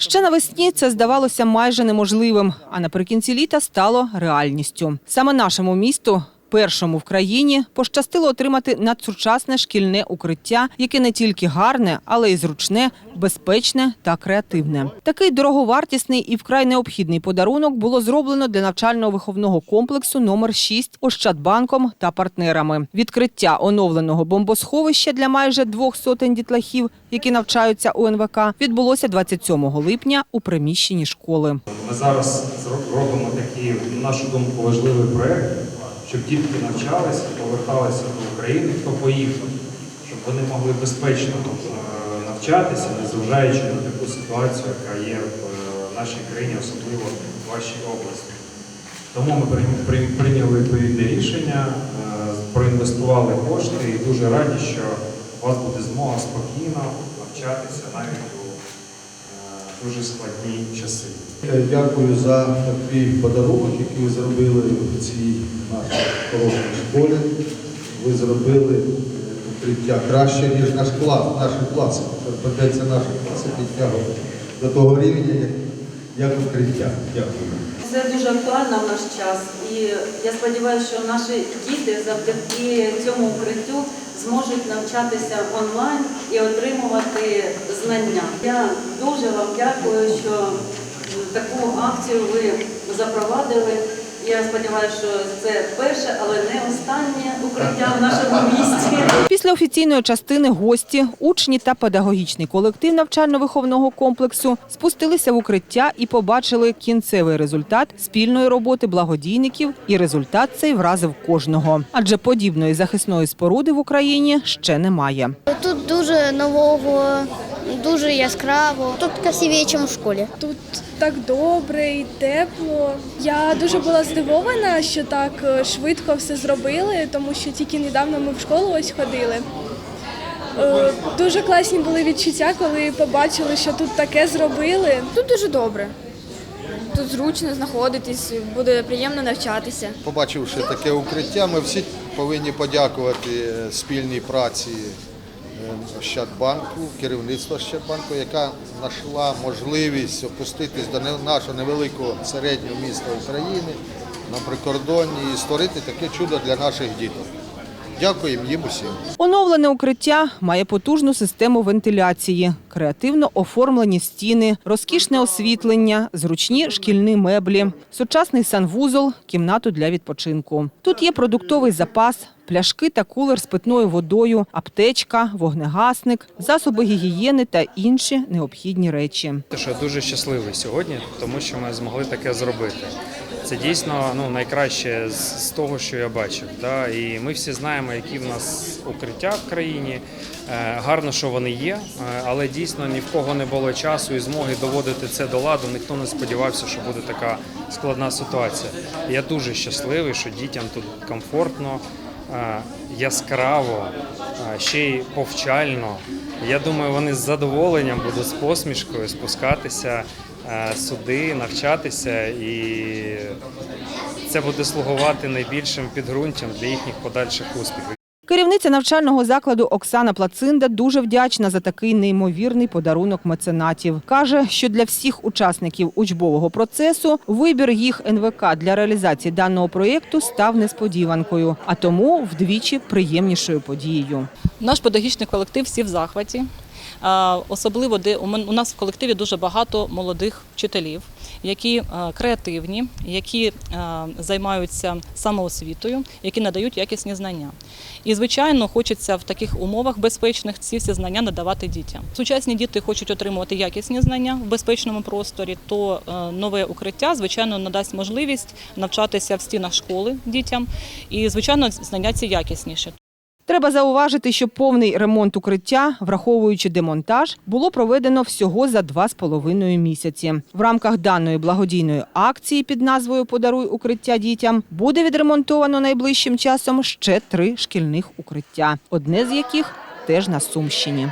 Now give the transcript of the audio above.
Ще навесні це здавалося майже неможливим, а наприкінці літа стало реальністю. Саме нашому місту. Першому в країні пощастило отримати надсучасне шкільне укриття, яке не тільки гарне, але й зручне, безпечне та креативне. Такий дороговартісний і вкрай необхідний подарунок було зроблено для навчально-виховного комплексу номер 6 Ощадбанком та партнерами. Відкриття оновленого бомбосховища для майже двох сотень дітлахів, які навчаються у НВК, відбулося 27 липня у приміщенні школи. Ми зараз робимо такий, на нашу думку, важливий проєкт, щоб дітки навчалися, поверталися до України, хто поїхав, щоб вони могли безпечно е, навчатися, незважаючи на таку ситуацію, яка є в е, нашій країні, особливо в вашій області. Тому ми прийняли відповідне рішення, е, проінвестували кошти і дуже раді, що у вас буде змога спокійно навчатися навіть дуже складні часи. Дякую за такий подарунок, який ви зробили в цій нашій хорошій школі. Ви зробили укриття краще, ніж наш клас, наші класи. Придеться наші класи підтягувати до того рівня, як, як укриття. Дякую. Це дуже актуально в наш час, і я сподіваюся, що наші діти завдяки цьому укриттю зможуть навчатися онлайн і отримувати знання. Я дуже вам дякую, що таку акцію ви запровадили. Я сподіваюся, що це перше, але не останнє укриття в нашому місті. Після офіційної частини гості, учні та педагогічний колектив навчально-виховного комплексу спустилися в укриття і побачили кінцевий результат спільної роботи благодійників. І результат цей вразив кожного. Адже подібної захисної споруди в Україні ще немає. Тут дуже нового, дуже яскраво. Тут красивіше, ніж в школі. Тут так добре і тепло. Я дуже була здивована, що так е, швидко все зробили, тому що тільки недавно ми в школу ось ходили. Е, Дуже класні були відчуття, коли побачили, що тут таке зробили. Тут дуже добре. Тут зручно знаходитись, буде приємно навчатися. Побачивши таке укриття, ми всі повинні подякувати е, спільній праці Ощадбанку, керівництва Ощадбанку, яка знайшла можливість опуститись до нашого невеликого середнього міста України на прикордонні і створити таке чудо для наших діток. Дякуємо їм усім. Оновлене укриття має потужну систему вентиляції, креативно оформлені стіни, розкішне освітлення, зручні шкільні меблі, сучасний санвузол, кімнату для відпочинку. Тут є продуктовий запас. Пляшки та кулер з питною водою, аптечка, вогнегасник, засоби гігієни та інші необхідні речі. Що я дуже щасливий сьогодні, тому що ми змогли таке зробити. Це дійсно ну, найкраще з, того, що я бачив. Да? І ми всі знаємо, які в нас укриття в країні. Е, гарно, що вони є, е, але дійсно ні в кого не було часу і змоги доводити це до ладу. Ніхто не сподівався, що буде така складна ситуація. Я дуже щасливий, що дітям тут комфортно, е, яскраво, ще й повчально. Я думаю, вони з задоволенням будуть з посмішкою спускатися е, сюди, навчатися, і це буде слугувати найбільшим підґрунтям для їхніх подальших успіхів. Керівниця навчального закладу Оксана Плацинда дуже вдячна за такий неймовірний подарунок меценатів. Каже, що для всіх учасників учбового процесу вибір їх НВК для реалізації даного проєкту став несподіванкою, а тому вдвічі приємнішою подією. Наш педагогічний колектив всі в захваті. Особливо, де у нас в колективі дуже багато молодих вчителів, які креативні, які займаються самоосвітою, які надають якісні знання. І, звичайно, хочеться в таких умовах безпечних ці всі знання надавати дітям. Сучасні діти хочуть отримувати якісні знання в безпечному просторі, то е, нове укриття, звичайно, надасть можливість навчатися в стінах школи дітям, і, звичайно, знання ці якісніші. Треба зауважити, що повний ремонт укриття, враховуючи демонтаж, було проведено всього за два з половиною місяці. В рамках даної благодійної акції під назвою Подаруй укриття дітям буде відремонтовано найближчим часом ще три шкільних укриття, одне з яких теж на Сумщині.